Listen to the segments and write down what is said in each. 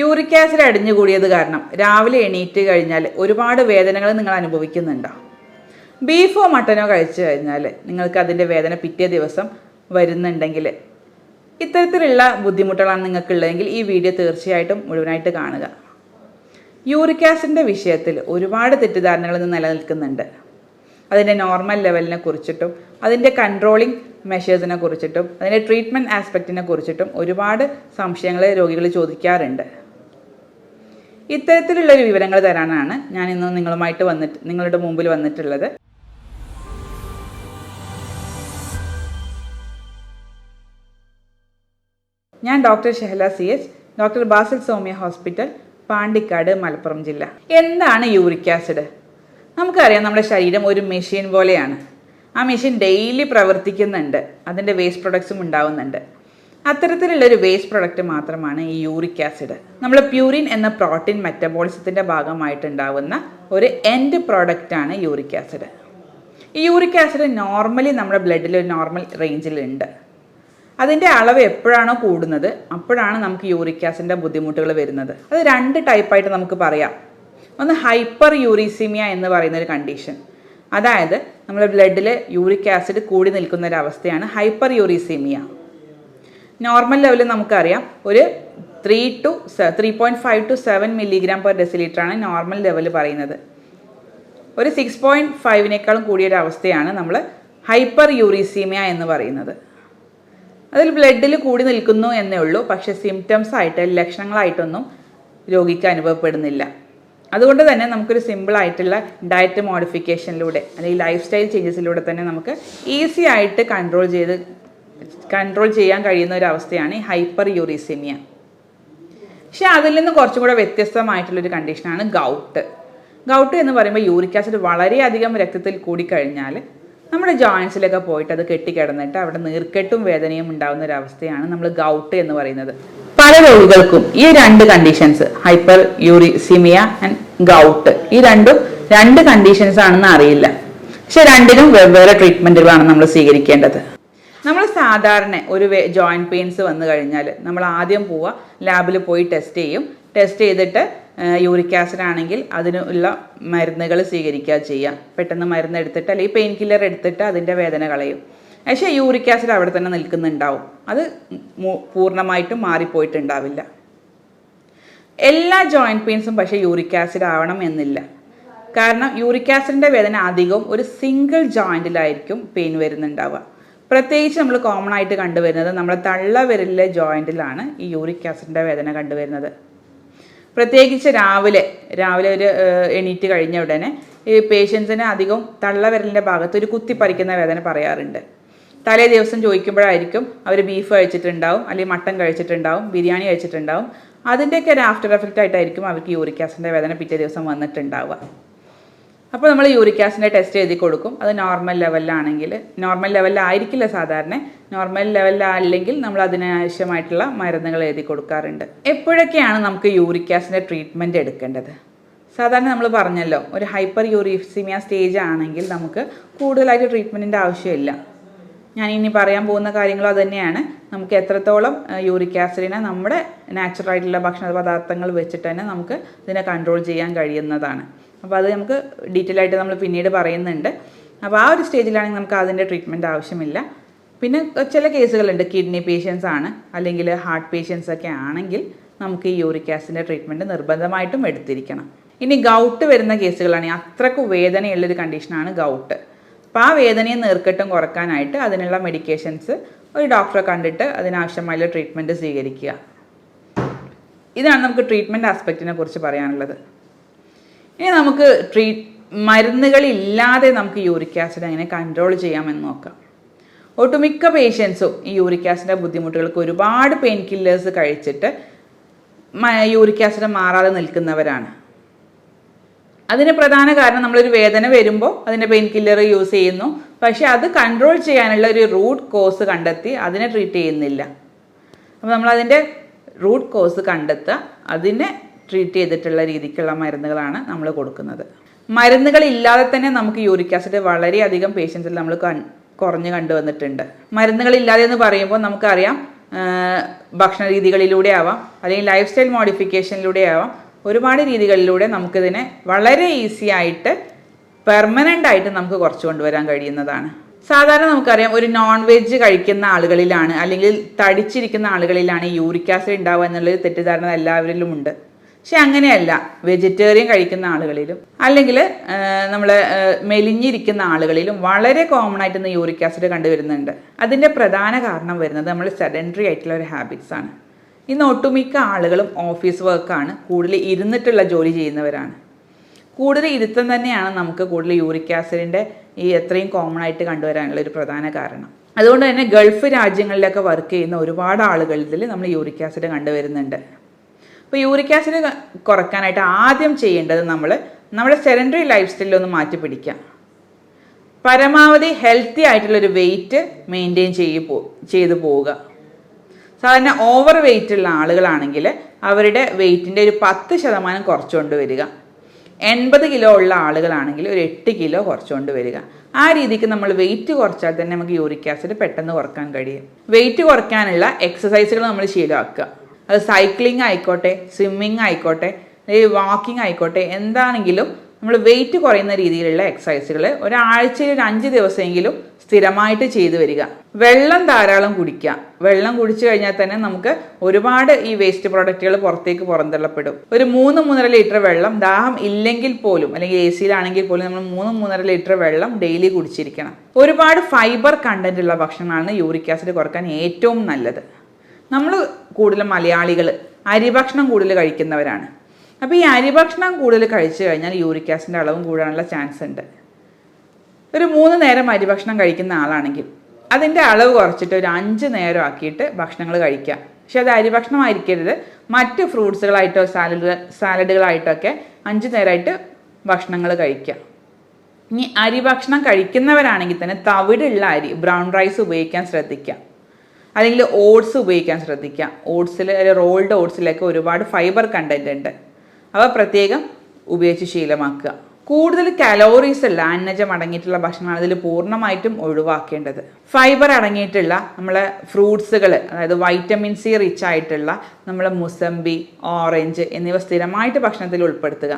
Uric acid അടിഞ്ഞു അടിഞ്ഞുകൂടിയത് കാരണം രാവിലെ എണീറ്റ് കഴിഞ്ഞാൽ ഒരുപാട് വേദനകൾ നിങ്ങൾ അനുഭവിക്കുന്നുണ്ടോ? ബീഫോ മട്ടനോ കഴിച്ചു കഴിഞ്ഞാൽ നിങ്ങൾക്ക് അതിന്റെ വേദന പിറ്റേ ദിവസം വരുന്നുണ്ടെങ്കിൽ ഇത്തരത്തിലുള്ള ബുദ്ധിമുട്ടുകളാണ് നിങ്ങൾക്കുള്ളതെങ്കിൽ ഈ വീഡിയോ തീർച്ചയായിട്ടും മുഴുവനായിട്ട് കാണുക. യൂറിക് ആസിഡിന്റെ വിഷയത്തിൽ ഒരുപാട് തെറ്റിദ്ധാരണകൾ ഇന്ന് നിലനിൽക്കുന്നുണ്ട്. അതിന്റെ നോർമൽ ലെവലിനെ കുറിച്ചിട്ടും അതിന്റെ കൺട്രോളിങ് മെഷേഴ്സിനെ കുറിച്ചിട്ടും അതിന്റെ ട്രീറ്റ്മെന്റ് ആസ്പെക്റ്റിനെ കുറിച്ചിട്ടും ഒരുപാട് സംശയങ്ങൾ രോഗികൾ ചോദിക്കാറുണ്ട്. ഇത്തരത്തിലുള്ള ഒരു വിവരങ്ങൾ തരാനാണ് ഞാൻ ഇന്ന് നിങ്ങളുമായിട്ട് വന്നിട്ട് നിങ്ങളുടെ മുമ്പിൽ വന്നിട്ടുള്ളത്. ഞാൻ doctor Shehala C H doctor Basil Soumya hospital Pandikkad Malappuram ജില്ല. എന്താണ് യൂറിക് ആസിഡ്? നമുക്കറിയാം നമ്മുടെ ശരീരം ഒരു മെഷീൻ പോലെയാണ്. ആ മെഷീൻ ഡെയിലി പ്രവർത്തിക്കുന്നുണ്ട്. അതിന്റെ വേസ്റ്റ് പ്രൊഡക്ട്സും ഉണ്ടാവുന്നുണ്ട്. അത്തരത്തിലുള്ള ഒരു വേസ്റ്റ് പ്രൊഡക്റ്റ് മാത്രമാണ് ഈ യൂറിക് ആസിഡ് നമ്മൾ പ്യൂരിൻ എന്ന പ്രോട്ടീൻ മെറ്റബോളിസത്തിന്റെ ഭാഗമായിട്ടുണ്ടാവുന്ന ഒരു എൻഡ് പ്രോഡക്റ്റാണ് യൂറിക് ആസിഡ് ഈ യൂറിക് ആസിഡ് നോർമലി നമ്മുടെ ബ്ലഡിൽ ഒരു നോർമൽ റേഞ്ചിലുണ്ട് അതിന്റെ അളവ് എപ്പോഴാണോ കൂടുന്നത് അപ്പോഴാണ് നമുക്ക് യൂറിക് ആസിഡിന്റെ ബുദ്ധിമുട്ടുകൾ വരുന്നത്. അത് രണ്ട് ടൈപ്പായിട്ട് നമുക്ക് പറയാം. ഒന്ന് ഹൈപ്പർ യൂറീസീമിയ എന്ന് പറയുന്ന ഒരു കണ്ടീഷൻ അതായത് നമ്മുടെ ബ്ലഡിൽ യൂറിക് ആസിഡ് കൂടി നിൽക്കുന്ന ഒരു അവസ്ഥയാണ് ഹൈപ്പർ യൂറിസീമിയ നോർമൽ ലെവലിൽ നമുക്കറിയാം. ഒരു three two three point five two seven milligram per ഡെസിലിറ്ററാണ് normal level പറയുന്നത്. ഒരു സിക്സ് പോയിന്റ് ഫൈവിനേക്കാളും കൂടിയൊരു അവസ്ഥയാണ് നമ്മൾ ഹൈപ്പർ യൂറിസീമിയ എന്ന് പറയുന്നത്. അതിൽ ബ്ലഡിൽ കൂടി നിൽക്കുന്നു എന്നേ ഉള്ളൂ പക്ഷെ സിംറ്റംസ് ആയിട്ട് ലക്ഷണങ്ങളായിട്ടൊന്നും രോഗിക്ക് അനുഭവപ്പെടുന്നില്ല. അതുകൊണ്ട് തന്നെ നമുക്കൊരു സിമ്പിളായിട്ടുള്ള ഡയറ്റ് മോഡിഫിക്കേഷനിലൂടെ അല്ലെങ്കിൽ ലൈഫ് സ്റ്റൈൽ ചേഞ്ചസിലൂടെ തന്നെ നമുക്ക് ഈസി ആയിട്ട് കൺട്രോൾ ചെയ്ത് കൺട്രോൾ ചെയ്യാൻ കഴിയുന്ന ഒരു അവസ്ഥയാണ് ഈ ഹൈപ്പർ യൂറീസിമിയ പക്ഷേ അതിൽ നിന്ന് കുറച്ചും കൂടെ വ്യത്യസ്തമായിട്ടുള്ളൊരു കണ്ടീഷനാണ് ഗൗട്ട്. ഗൗട്ട് എന്ന് പറയുമ്പോൾ യൂറിക് ആസിഡ് വളരെയധികം രക്തത്തിൽ കൂടിക്കഴിഞ്ഞാൽ നമ്മുടെ ജോയിൻസിലൊക്കെ പോയിട്ട് അത് കെട്ടിക്കിടന്നിട്ട് അവിടെ നീർക്കെട്ടും വേദനയും ഉണ്ടാകുന്ന ഒരു അവസ്ഥയാണ് നമ്മൾ ഗൗട്ട് എന്ന് പറയുന്നത്. പല രോഗികൾക്കും ഈ രണ്ട് conditions hyperuricaemia and gout ഈ രണ്ടും രണ്ട് കണ്ടീഷൻസ് ആണെന്ന് അറിയില്ല. പക്ഷെ രണ്ടിനും വെവ്വേറെ ട്രീറ്റ്മെന്റുകളാണ് നമ്മൾ സ്വീകരിക്കേണ്ടത്. നമ്മൾ സാധാരണ ഒരു ജോയിന്റ് പെയിൻസ് വന്നു കഴിഞ്ഞാൽ നമ്മൾ ആദ്യം പോവുക ലാബിൽ പോയി ടെസ്റ്റ് ചെയ്യും. ടെസ്റ്റ് ചെയ്തിട്ട് യൂറിക് ആസിഡ് ആണെങ്കിൽ അതിനുള്ള മരുന്നുകൾ സ്വീകരിക്കുക ചെയ്യുക. പെട്ടെന്ന് മരുന്ന് എടുത്തിട്ട് അല്ലെങ്കിൽ പെയിൻ കില്ലർ എടുത്തിട്ട് അതിന്റെ വേദന കളയും. പക്ഷേ യൂറിക് ആസിഡ് അവിടെ തന്നെ നിൽക്കുന്നുണ്ടാവും. അത് പൂർണമായിട്ടും മാറിപ്പോയിട്ടുണ്ടാവില്ല. എല്ലാ ജോയിന്റ് പെയിൻസും പക്ഷേ യൂറിക് ആസിഡ് ആവണം എന്നില്ല. കാരണം യൂറിക് ആസിഡിന്റെ വേദന അധികവും ഒരു സിംഗിൾ ജോയിന്റിലായിരിക്കും പെയിൻ വരുന്നുണ്ടാവുക. പ്രത്യേകിച്ച് നമ്മൾ കോമൺ ആയിട്ട് കണ്ടുവരുന്നത് നമ്മുടെ തള്ളവിരലിലെ ജോയിന്റിലാണ് ഈ യൂറിക് ആസിഡിന്റെ വേദന കണ്ടുവരുന്നത്. പ്രത്യേകിച്ച് രാവിലെ രാവിലെ ഒരു എണീറ്റ് കഴിഞ്ഞ ഉടനെ ഈ പേഷ്യൻസിന് അധികം തള്ളവിരലിന്റെ ഭാഗത്ത് ഒരു കുത്തിപ്പറിക്കുന്ന വേദന പറയാറുണ്ട്. തലേ ദിവസം ചോദിക്കുമ്പോഴായിരിക്കും അവർ ബീഫ് കഴിച്ചിട്ടുണ്ടാവും അല്ലെങ്കിൽ മട്ടൻ കഴിച്ചിട്ടുണ്ടാവും ബിരിയാണി കഴിച്ചിട്ടുണ്ടാവും. അതിന്റെയൊക്കെ ഒരു ആഫ്റ്റർ എഫക്റ്റ് ആയിട്ടായിരിക്കും അവർക്ക് യൂറിക് ആസിഡിന്റെ വേദന പിറ്റേ ദിവസം വന്നിട്ടുണ്ടാവുക. അപ്പോൾ നമ്മൾ യൂറിക് ആസിഡിന്റെ ടെസ്റ്റ് എഴുതി കൊടുക്കും. അത് നോർമൽ ലെവലിലാണെങ്കിൽ നോർമൽ ലെവലിലായിരിക്കില്ല സാധാരണ. നോർമൽ ലെവലിലല്ലെങ്കിൽ നമ്മൾ അതിനാവശ്യമായിട്ടുള്ള മരുന്നുകൾ എഴുതി കൊടുക്കാറുണ്ട്. എപ്പോഴൊക്കെയാണ് നമുക്ക് യൂറിക് ആസിഡിന്റെ ട്രീറ്റ്മെന്റ് എടുക്കേണ്ടത്? സാധാരണ നമ്മൾ പറഞ്ഞല്ലോ ഒരു ഹൈപ്പർ യൂറിസിമിയ സ്റ്റേജ് ആണെങ്കിൽ നമുക്ക് കൂടുതലായിട്ട് ട്രീറ്റ്മെന്റിന്റെ ആവശ്യമില്ല. ഞാൻ ഇനി പറയാൻ പോകുന്ന കാര്യങ്ങളും അത് തന്നെയാണ്. നമുക്ക് എത്രത്തോളം യൂറിക് ആസിഡിനെ നമ്മുടെ നാച്ചുറൽ ആയിട്ടുള്ള ഭക്ഷണ പദാർത്ഥങ്ങൾ വെച്ചിട്ട് തന്നെ നമുക്ക് ഇതിനെ കൺട്രോൾ ചെയ്യാൻ കഴിയുന്നതാണ്. അപ്പോൾ അത് നമുക്ക് ഡീറ്റെയിൽ ആയിട്ട് നമ്മൾ പിന്നീട് പറയുന്നുണ്ട്. അപ്പോൾ ആ ഒരു സ്റ്റേജിലാണെങ്കിൽ നമുക്ക് അതിന്റെ ട്രീറ്റ്മെന്റ് ആവശ്യമില്ല. പിന്നെ ചില കേസുകളുണ്ട്. കിഡ്നി പേഷ്യൻസ് ആണ്. അല്ലെങ്കിൽ ഹാർട്ട് പേഷ്യൻസ് ഒക്കെ ആണെങ്കിൽ നമുക്ക് ഈ യൂറിക് ആസിഡിന്റെ ട്രീറ്റ്മെന്റ് നിർബന്ധമായിട്ടും എടുത്തിരിക്കണം. ഇനി ഗൗട്ട് വരുന്ന കേസുകളാണെങ്കിൽ അത്രയ്ക്ക് വേദനയുള്ളൊരു കണ്ടീഷനാണ് ഗൗട്ട് അപ്പോൾ ആ വേദനയെ നീർക്കെട്ടും കുറക്കാനായിട്ട് അതിനുള്ള മെഡിക്കേഷൻസ് ഒരു ഡോക്ടറെ കണ്ടിട്ട് അതിനാവശ്യമായുള്ള ട്രീറ്റ്മെന്റ് സ്വീകരിക്കുക. ഇതാണ് നമുക്ക് ട്രീറ്റ്മെന്റ് ആസ്പെക്റ്റിനെ കുറിച്ച് പറയാനുള്ളത്. ഇനി നമുക്ക് ട്രീ മരുന്നുകളില്ലാതെ നമുക്ക് യൂറിക് ആസിഡ് എങ്ങനെ കൺട്രോൾ ചെയ്യാമെന്ന് നോക്കാം. ഒട്ടുമിക്ക പേഷ്യൻസും ഈ യൂറിക് ആസിഡിന്റെ ബുദ്ധിമുട്ടുകൾക്ക് ഒരുപാട് പെയിൻ കില്ലേഴ്സ് കഴിച്ചിട്ട് യൂറിക് ആസിഡ് മാറാതെ നിൽക്കുന്നവരാണ്. അതിന് പ്രധാന കാരണം നമ്മളൊരു വേദന വരുമ്പോൾ അതിന്റെ പെയിൻ കില്ലർ യൂസ് ചെയ്യുന്നു. പക്ഷേ അത് കൺട്രോൾ ചെയ്യാനുള്ള ഒരു റൂട്ട് കോസ് കണ്ടെത്തി അതിനെ ട്രീറ്റ് ചെയ്യുന്നില്ല. അപ്പോൾ നമ്മളതിന്റെ റൂട്ട് കോസ് കണ്ടെത്തുക. അതിനെ ട്രീറ്റ് ചെയ്തിട്ടുള്ള രീതിക്കുള്ള മരുന്നുകളാണ് നമ്മൾ കൊടുക്കുന്നത്. മരുന്നുകളില്ലാതെ തന്നെ നമുക്ക് യൂറിക് ആസിഡ് വളരെയധികം പേഷ്യൻസിൽ നമ്മൾ കൺ കുറഞ്ഞു കണ്ടുവന്നിട്ടുണ്ട്. മരുന്നുകളില്ലാതെ എന്ന് പറയുമ്പോൾ നമുക്കറിയാം ഭക്ഷണ രീതികളിലൂടെ ആവാം അല്ലെങ്കിൽ ലൈഫ് സ്റ്റൈൽ മോഡിഫിക്കേഷനിലൂടെ ആവാം ഒരുപാട് രീതികളിലൂടെ നമുക്കിതിനെ വളരെ ഈസി ആയിട്ട് പെർമനന്റ് ആയിട്ട് നമുക്ക് കുറച്ച് കൊണ്ടുവരാൻ കഴിയുന്നതാണ്. സാധാരണ നമുക്കറിയാം ഒരു നോൺ വെജ് കഴിക്കുന്ന ആളുകളിലാണ് അല്ലെങ്കിൽ തടിച്ചിരിക്കുന്ന ആളുകളിലാണ് യൂറിക് ആസിഡ് ഉണ്ടാവുക എന്നുള്ളൊരു തെറ്റിദ്ധാരണ എല്ലാവരിലും ഉണ്ട് പക്ഷെ അങ്ങനെയല്ല. വെജിറ്റേറിയൻ കഴിക്കുന്ന ആളുകളിലും അല്ലെങ്കിൽ നമ്മൾ മെലിഞ്ഞിരിക്കുന്ന ആളുകളിലും വളരെ കോമൺ ആയിട്ട് ഇന്ന് യൂറിക് ആസിഡ് കണ്ടുവരുന്നുണ്ട്. അതിന്റെ പ്രധാന കാരണം വരുന്നത് നമ്മൾ സെഡന്ററി ആയിട്ടുള്ള ഒരു ഹാബിറ്റ്സ് ആണ്. ഇന്ന് ഒട്ടുമിക്ക ആളുകളും ഓഫീസ് വർക്കാണ് കൂടുതൽ ഇരുന്നിട്ടുള്ള ജോലി ചെയ്യുന്നവരാണ്. കൂടുതൽ ഇരുത്തം തന്നെയാണ് നമുക്ക് കൂടുതൽ യൂറിക് ആസിഡിന്റെ ഈ എത്രയും കോമൺ ആയിട്ട് കണ്ടുവരാനുള്ള ഒരു പ്രധാന കാരണം. അതുകൊണ്ട് തന്നെ ഗൾഫ് രാജ്യങ്ങളിലൊക്കെ വർക്ക് ചെയ്യുന്ന ഒരുപാട് ആളുകളിൽ നമ്മൾ യൂറിക് ആസിഡ് കണ്ടുവരുന്നുണ്ട്. അപ്പോൾ യൂറിക് ആസിഡ് കുറയ്ക്കാനായിട്ട് ആദ്യം ചെയ്യേണ്ടത് നമ്മൾ നമ്മുടെ സെഡന്ററി ലൈഫ് സ്റ്റൈലിൽ ഒന്ന് മാറ്റി പിടിക്കാം പരമാവധി ഹെൽത്തി ആയിട്ടുള്ളൊരു വെയിറ്റ് മെയിന്റെയിൻ ചെയ്ത് പോ ചെയ്തു പോവുക. സാധാരണ ഓവർ വെയിറ്റ് ഉള്ള ആളുകളാണെങ്കിൽ അവരുടെ വെയിറ്റിന്റെ ഒരു പത്ത് ശതമാനം കുറച്ചുകൊണ്ട് വരിക. എൺപത് കിലോ ഉള്ള ആളുകളാണെങ്കിൽ ഒരു എട്ട് കിലോ കുറച്ചുകൊണ്ട് വരിക. ആ രീതിക്ക് നമ്മൾ വെയിറ്റ് കുറച്ചാൽ തന്നെ നമുക്ക് യൂറിക് ആസിഡ് പെട്ടെന്ന് കുറയ്ക്കാൻ കഴിയും. വെയിറ്റ് കുറയ്ക്കാനുള്ള എക്സസൈസുകൾ നമ്മൾ ശീലമാക്കുക. അത് സൈക്ലിംഗ് ആയിക്കോട്ടെ സ്വിമ്മിങ് ആയിക്കോട്ടെ വാക്കിംഗ് ആയിക്കോട്ടെ എന്താണെങ്കിലും നമ്മൾ വെയിറ്റ് കുറയുന്ന രീതിയിലുള്ള എക്സസൈസുകൾ ഒരാഴ്ചയിൽ ഒരു അഞ്ച് ദിവസമെങ്കിലും സ്ഥിരമായിട്ട് ചെയ്തു വരിക. വെള്ളം ധാരാളം കുടിക്കുക. വെള്ളം കുടിച്ചു കഴിഞ്ഞാൽ തന്നെ നമുക്ക് ഒരുപാട് ഈ വേസ്റ്റ് പ്രോഡക്റ്റുകൾ പുറത്തേക്ക് പുറന്തള്ളപ്പെടും. ഒരു മൂന്ന് മൂന്നര ലിറ്റർ വെള്ളം ദാഹം ഇല്ലെങ്കിൽ പോലും അല്ലെങ്കിൽ എ സിയിലാണെങ്കിൽ പോലും നമ്മൾ മൂന്ന് മൂന്നര ലിറ്റർ വെള്ളം ഡെയിലി കുടിച്ചിരിക്കണം. ഒരുപാട് ഫൈബർ കണ്ടന്റ് ഉള്ള ഭക്ഷണമാണ് യൂറിക് ആസിഡ് കുറയ്ക്കാൻ ഏറ്റവും നല്ലത്. നമ്മൾ കൂടുതലും മലയാളികൾ അരിഭക്ഷണം കൂടുതൽ കഴിക്കുന്നവരാണ്. അപ്പോൾ ഈ അരിഭക്ഷണം കൂടുതൽ കഴിച്ചു കഴിഞ്ഞാൽ യൂറിക് ആസിഡിന്റെ അളവും കൂടാനുള്ള ചാൻസ് ഉണ്ട്. ഒരു മൂന്ന് നേരം അരിഭക്ഷണം കഴിക്കുന്ന ആളാണെങ്കിൽ അതിന്റെ അളവ് കുറച്ചിട്ട് ഒരു അഞ്ച് നേരം ആക്കിയിട്ട് ഭക്ഷണങ്ങൾ കഴിക്കുക. പക്ഷെ അത് അരിഭക്ഷണമായിരിക്കരുത് മറ്റ് ഫ്രൂട്ട്സുകളായിട്ടോ സാലഡ് സാലഡുകളായിട്ടോ ഒക്കെ അഞ്ച് നേരമായിട്ട് ഭക്ഷണങ്ങൾ കഴിക്കുക. ഇനി അരി ഭക്ഷണം കഴിക്കുന്നവരാണെങ്കിൽ തന്നെ തവിടുള്ള അരി ബ്രൗൺ റൈസ് ഉപയോഗിക്കാൻ ശ്രദ്ധിക്കുക. അല്ലെങ്കിൽ ഓട്സ് ഉപയോഗിക്കാൻ ശ്രദ്ധിക്കുക ഓട്സിൽ അല്ലെങ്കിൽ റോൾഡ് ഓട്സിലൊക്കെ ഒരുപാട് ഫൈബർ കണ്ടന്റ് ഉണ്ട്. അവ പ്രത്യേകം ഉപയോഗിച്ച് ശീലമാക്കുക. കൂടുതൽ കലോറീസ് ഉള്ള അന്നജം അടങ്ങിയിട്ടുള്ള ഭക്ഷണമാണ് ഇതിൽ പൂർണമായിട്ടും ഒഴിവാക്കേണ്ടത്. ഫൈബർ അടങ്ങിയിട്ടുള്ള നമ്മളെ ഫ്രൂട്ട്സുകൾ അതായത് വൈറ്റമിൻ സി റിച്ച് ആയിട്ടുള്ള നമ്മളെ മുസമ്പി ഓറഞ്ച് എന്നിവ സ്ഥിരമായിട്ട് ഭക്ഷണത്തിൽ ഉൾപ്പെടുത്തുക.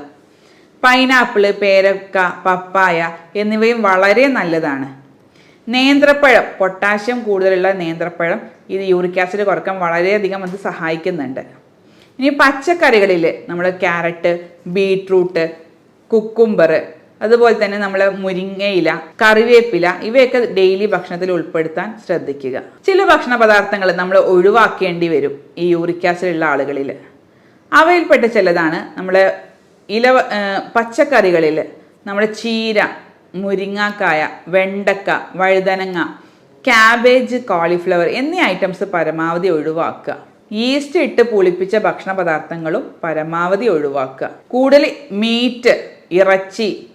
പൈനാപ്പിൾ പേരക്ക പപ്പായ എന്നിവയും വളരെ നല്ലതാണ്. നേന്ത്രപ്പഴം പൊട്ടാഷ്യം കൂടുതലുള്ള നേന്ത്രപ്പഴം ഇത് യൂറിക് ആസിഡ് കുറയ്ക്കാൻ വളരെയധികം അത് സഹായിക്കുന്നുണ്ട്. ഇനി പച്ചക്കറികളിൽ നമ്മൾ ക്യാരറ്റ് ബീട്രൂട്ട് കുക്കുംബർ അതുപോലെ തന്നെ നമ്മൾ മുരിങ്ങയില കറിവേപ്പില ഇവയൊക്കെ ഡെയിലി ഭക്ഷണത്തിൽ ഉൾപ്പെടുത്താൻ ശ്രദ്ധിക്കുക. ചില ഭക്ഷണ പദാർത്ഥങ്ങൾ നമ്മൾ ഒഴിവാക്കേണ്ടി വരും ഈ യൂറിക് ആസിഡ് ഉള്ള ആളുകളിൽ. അവയിൽപ്പെട്ട ചിലതാണ് നമ്മൾ ഇല പച്ചക്കറികളിൽ നമ്മുടെ ചീര മുരിങ്ങാക്കായ വെണ്ടക്ക വഴുതനങ്ങ ക്യാബേജ് കോളിഫ്ലവർ എന്നീ ഐറ്റംസ് പരമാവധി ഒഴിവാക്കുക. ഈസ്റ്റ് ഇട്ട് പുളിപ്പിച്ച ഭക്ഷണ പദാർത്ഥങ്ങളും പരമാവധി ഒഴിവാക്കുക. കൂടുതൽ മീറ്റ് ഇറച്ചി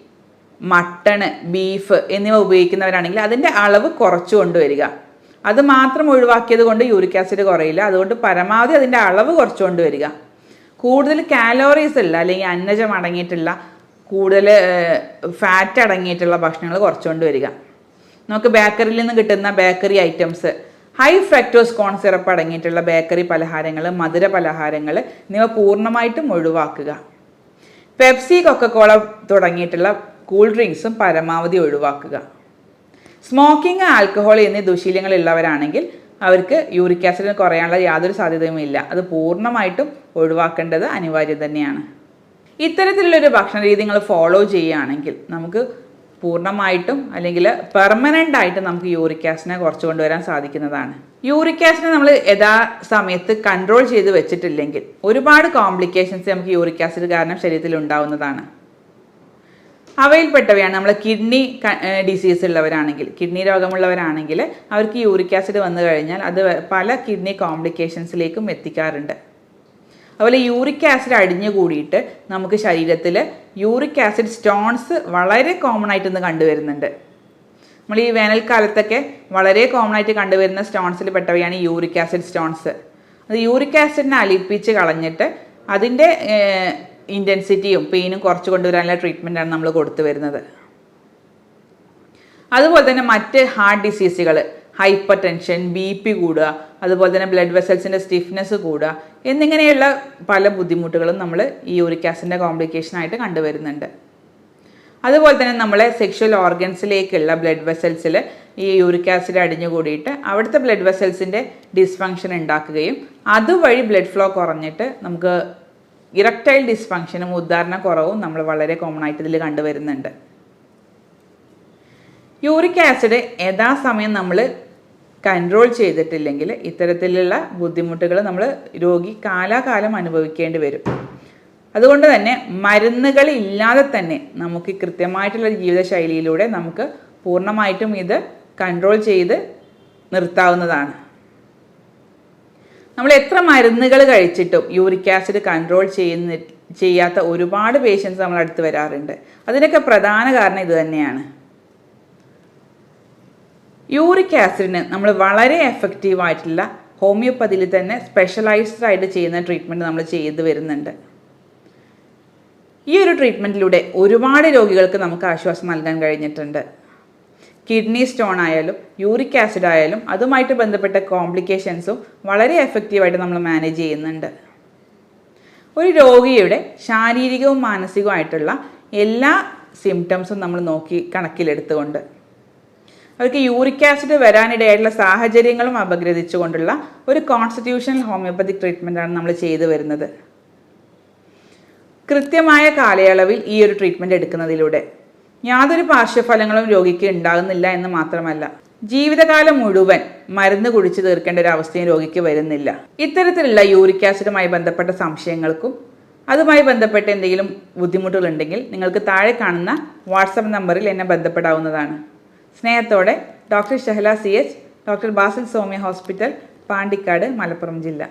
മട്ടണ് ബീഫ് എന്നിവ ഉപയോഗിക്കുന്നവരാണെങ്കിൽ അതിന്റെ അളവ് കുറച്ചു കൊണ്ടുവരിക. അത് മാത്രം ഒഴിവാക്കിയത് കൊണ്ട് യൂറിക് ആസിഡ് കുറയില്ല. അതുകൊണ്ട് പരമാവധി അതിന്റെ അളവ് കുറച്ചു കൊണ്ടുവരിക. കൂടുതൽ കാലോറീസ് ഉള്ള അല്ലെങ്കിൽ അന്നജം അടങ്ങിയിട്ടുള്ള കൂടുതൽ ഫാറ്റ് അടങ്ങിയിട്ടുള്ള ഭക്ഷണങ്ങൾ കുറച്ചുകൊണ്ട് വരിക. നമുക്ക് ബേക്കറിയിൽ നിന്ന് കിട്ടുന്ന bakery items high fructose corn syrup അടങ്ങിയിട്ടുള്ള ബേക്കറി പലഹാരങ്ങൾ മധുര പലഹാരങ്ങൾ എന്നിവ പൂർണമായിട്ടും ഒഴിവാക്കുക. പെപ്സി കൊക്കക്കോള തുടങ്ങിയിട്ടുള്ള കൂൾ ഡ്രിങ്ക്സും പരമാവധി ഒഴിവാക്കുക. സ്മോക്കിംഗ് ആൽക്കഹോൾ എന്നീ ദുശീലങ്ങളുള്ളവരാണെങ്കിൽ അവർക്ക് യൂറിക് ആസിഡിന് കുറയാനുള്ള യാതൊരു സാധ്യതയുമില്ല. അത് പൂർണമായിട്ടും ഒഴിവാക്കേണ്ടത് അനിവാര്യം തന്നെയാണ്. ഇത്തരത്തിലുള്ളൊരു ഭക്ഷണ രീതി നിങ്ങൾ ഫോളോ ചെയ്യുകയാണെങ്കിൽ നമുക്ക് പൂർണമായിട്ടും അല്ലെങ്കിൽ പെർമനന്റ് ആയിട്ട് നമുക്ക് യൂറിക് ആസിഡിനെ കുറച്ച് കൊണ്ടുവരാൻ സാധിക്കുന്നതാണ്. യൂറിക് ആസിഡിനെ നമ്മൾ യഥാസമയത്ത് കൺട്രോൾ ചെയ്ത് വെച്ചിട്ടില്ലെങ്കിൽ ഒരുപാട് കോംപ്ലിക്കേഷൻസ് നമുക്ക് യൂറിക് ആസിഡ് കാരണം ശരീരത്തിൽ ഉണ്ടാവുന്നതാണ്. അവയിൽപ്പെട്ടവയാണ് നമ്മൾ കിഡ്നി ഡിസീസ് ഉള്ളവരാണെങ്കിൽ കിഡ്നി രോഗമുള്ളവരാണെങ്കിൽ അവർക്ക് യൂറിക് ആസിഡ് വന്നു കഴിഞ്ഞാൽ അത് പല കിഡ്നി കോംപ്ലിക്കേഷൻസിലേക്കും എത്തിക്കാറുണ്ട്. അതുപോലെ യൂറിക് ആസിഡ് അടിഞ്ഞു കൂടിയിട്ട് നമുക്ക് ശരീരത്തിൽ യൂറിക് ആസിഡ് സ്റ്റോൺസ് വളരെ കോമൺ ആയിട്ട് ഇന്ന് കണ്ടുവരുന്നുണ്ട്. നമ്മൾ ഈ വേനൽക്കാലത്തൊക്കെ വളരെ കോമൺ ആയിട്ട് കണ്ടുവരുന്ന സ്റ്റോൺസിൽ പെട്ടവയാണ് യൂറിക് ആസിഡ് സ്റ്റോൺസ്. അത് യൂറിക് ആസിഡിനെ അലിപ്പിച്ച് കളഞ്ഞിട്ട് അതിന്റെ ഇന്റൻസിറ്റിയും പെയിനും കുറച്ച് കൊണ്ടുവരാനുള്ള ട്രീറ്റ്മെന്റാണ് നമ്മൾ കൊടുത്തു വരുന്നത്. അതുപോലെ തന്നെ മറ്റ് ഹാർട്ട് ഡിസീസുകൾ ഹൈപ്പർ ടെൻഷൻ ബി പി കൂടുക അതുപോലെ തന്നെ ബ്ലഡ് വെസൽസിന്റെ സ്റ്റിഫ്നെസ് കൂടുക എന്നിങ്ങനെയുള്ള പല ബുദ്ധിമുട്ടുകളും നമ്മൾ ഈ യൂറിക് ആസിഡിന്റെ കോംപ്ലിക്കേഷനായിട്ട് കണ്ടുവരുന്നുണ്ട്. അതുപോലെ തന്നെ നമ്മളെ സെക്ഷൽ ഓർഗൻസിലേക്കുള്ള ബ്ലഡ് വെസൽസിൽ ഈ യൂറിക് ആസിഡ് അടിഞ്ഞുകൂടിയിട്ട് അവിടുത്തെ ബ്ലഡ് വെസൽസിന്റെ ഡിസ്ഫങ്ഷൻ ഉണ്ടാക്കുകയും അതുവഴി ബ്ലഡ് ഫ്ലോ കുറഞ്ഞിട്ട് നമുക്ക് ഇറക്ടൈൽ ഡിസ്ഫങ്ഷനും ഉദ്ധാരണ കുറവും നമ്മൾ വളരെ കോമൺ ആയിട്ട് ഇതിൽ കണ്ടുവരുന്നുണ്ട്. യൂറിക് ആസിഡ് യഥാസമയം നമ്മൾ കൺട്രോൾ ചെയ്തിട്ടില്ലെങ്കിൽ ഇത്തരത്തിലുള്ള ബുദ്ധിമുട്ടുകൾ നമ്മൾ രോഗി കാലാകാലം അനുഭവിക്കേണ്ടി വരും. അതുകൊണ്ട് തന്നെ മരുന്നുകൾ ഇല്ലാതെ തന്നെ നമുക്ക് കൃത്യമായിട്ടുള്ള ജീവിതശൈലിയിലൂടെ നമുക്ക് പൂർണമായിട്ടും ഇത് കൺട്രോൾ ചെയ്ത് നിർത്താവുന്നതാണ്. നമ്മൾ എത്ര മരുന്നുകൾ കഴിച്ചിട്ടും യൂറിക് ആസിഡ് കൺട്രോൾ ചെയ്യുന്ന ചെയ്യാത്ത ഒരുപാട് പേഷ്യൻസ് നമ്മൾ അടുത്ത് വരാറുണ്ട്. അതിനൊക്കെ പ്രധാന കാരണം ഇത് തന്നെയാണ്. യൂറിക് ആസിഡിന് നമ്മൾ വളരെ എഫക്റ്റീവ് ആയിട്ടുള്ള ഹോമിയോപ്പതിയിൽ തന്നെ സ്പെഷ്യലൈസ്ഡ് ആയിട്ട് ചെയ്യുന്ന ട്രീറ്റ്മെന്റ് നമ്മൾ ചെയ്തു വരുന്നുണ്ട്. ഈ ഒരു ട്രീറ്റ്മെന്റിലൂടെ ഒരുപാട് രോഗികൾക്ക് നമുക്ക് ആശ്വാസം നൽകാൻ കഴിഞ്ഞിട്ടുണ്ട്. കിഡ്നി സ്റ്റോൺ ആയാലും യൂറിക് ആസിഡ് ആയാലും അതുമായിട്ട് ബന്ധപ്പെട്ട കോംപ്ലിക്കേഷൻസും വളരെ എഫക്റ്റീവായിട്ട് നമ്മൾ മാനേജ് ചെയ്യുന്നുണ്ട്. ഒരു രോഗിയുടെ ശാരീരികവും മാനസികവുമായിട്ടുള്ള എല്ലാ സിംറ്റംസും നമ്മൾ നോക്കി കണക്കിലെടുത്തുകൊണ്ട് അവർക്ക് യൂറിക് ആസിഡ് വരാനിടയായിട്ടുള്ള സാഹചര്യങ്ങളും അപഗ്രഥിച്ചുകൊണ്ടുള്ള ഒരു കോൺസ്റ്റിറ്റ്യൂഷണൽ ഹോമിയോപ്പതിക് ട്രീറ്റ്മെന്റാണ് നമ്മൾ ചെയ്തു വരുന്നത്. കൃത്യമായ കാലയളവിൽ ഈ ഒരു ട്രീറ്റ്മെന്റ് എടുക്കുന്നതിലൂടെ യാതൊരു പാർശ്വഫലങ്ങളും രോഗിക്ക് ഉണ്ടാകുന്നില്ല എന്ന് മാത്രമല്ല ജീവിതകാലം മുഴുവൻ മരുന്ന് കുടിച്ചു തീർക്കേണ്ട ഒരു അവസ്ഥയും രോഗിക്ക് വരുന്നില്ല. ഇത്തരത്തിലുള്ള യൂറിക് ആസിഡുമായി ബന്ധപ്പെട്ട സംശയങ്ങൾക്കും അതുമായി ബന്ധപ്പെട്ട എന്തെങ്കിലും ബുദ്ധിമുട്ടുകളുണ്ടെങ്കിൽ നിങ്ങൾക്ക് താഴെ കാണുന്ന വാട്സപ്പ് നമ്പറിൽ എന്നെ ബന്ധപ്പെടാവുന്നതാണ്. സ്നേഹത്തോടെ doctor Shahala C H doctor Basil Soumya hospital Pandikkad Malappuram ജില്ല.